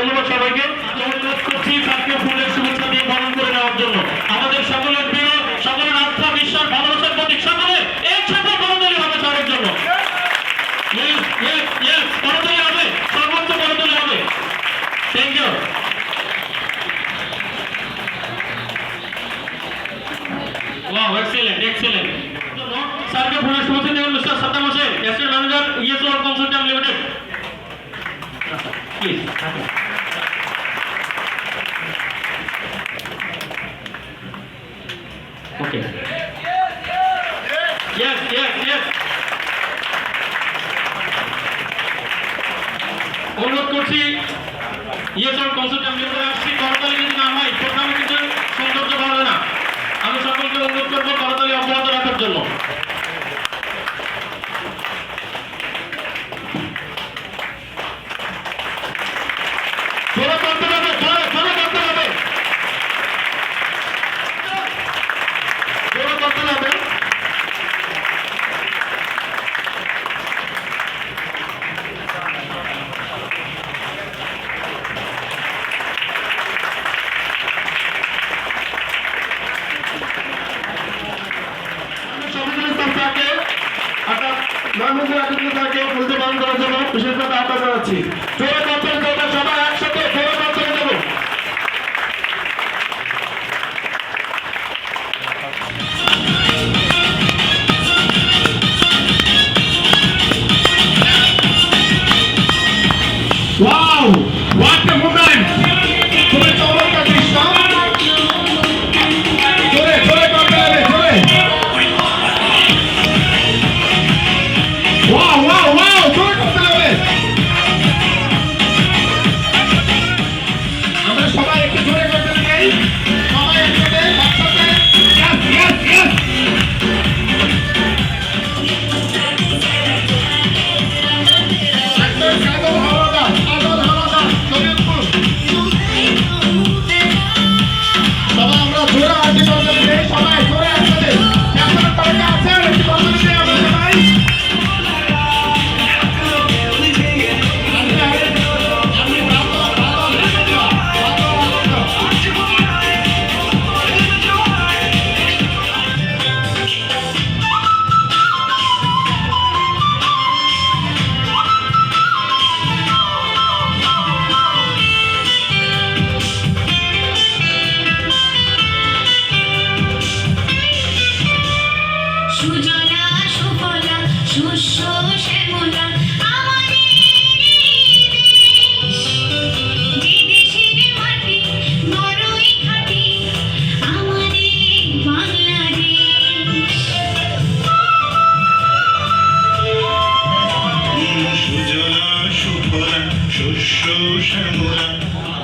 ধন্যবাদ সবাইকে অনুরোধ করছি স্যারকে ফুলের শুভেচ্ছা দিয়ে বরণ করে নেওয়ার জন্য আমাদের সকলের প্রিয় সকলের আস্থা বিশ্বাস ভালোবাসার প্রতীক সকলে এই সকল বরদলি হবে স্যারের জন্য বরদলি হবে সর্বোচ্চ বরদলি হবে thank you Wow, excellent, excellent. Sir, the full response is Mr. Saddam Hussain, Asset Manager, ESOR Consultant Limited. Please. Okay yes yes yes অনুরোধ করছি ইয়েসর কনসার্ট আমি আসছি, করতালি যদি না হয়, প্রোগ্রামে কিন্তু সৌন্দর্য বাড়বে না। আমি সকলকে অনুরোধ করব করতালি অব্যাহত রাখার জন্য। জোরে করতে হবে জোরে জোরে করতে হবে জোরে করতে হবে সবিজুল ইসলাম স্যারকে অর্থাৎ মাহমুদুল আতিকুল স্যারকে ফুলতে পালন করার জন্য বিশেষভাবে আহ্বান জানাচ্ছি। জোরে হবে সবাই একসাথে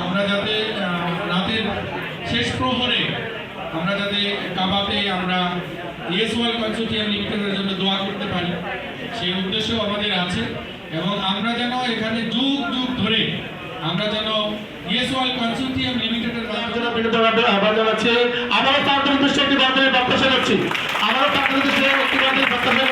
আমরা যাতে রাতের শেষ প্রহরে আমরা যাতে কাবাতে আমরা ইয়েস ওয়ার্ল্ড কনসোর্টিয়াম লিমিটেডের জন্য দোয়া করতে পারি। সেই উদ্দেশ্য আমাদের আছে এবং আমরা যেন এখানে যুগ যুগ ধরে আমরা যেন ইএসওয়াল কনসোর্টিয়াম লিমিটেডের মাধ্যমে বিনীতভাবে আহ্বান জানাচ্ছি। আবারও তার উদ্দেশ্যে একটি বার্তায় প্রত্যাশা রাখছি আবারও তার উদ্দেশ্যে একটি বার্তায় প্রত্যাশা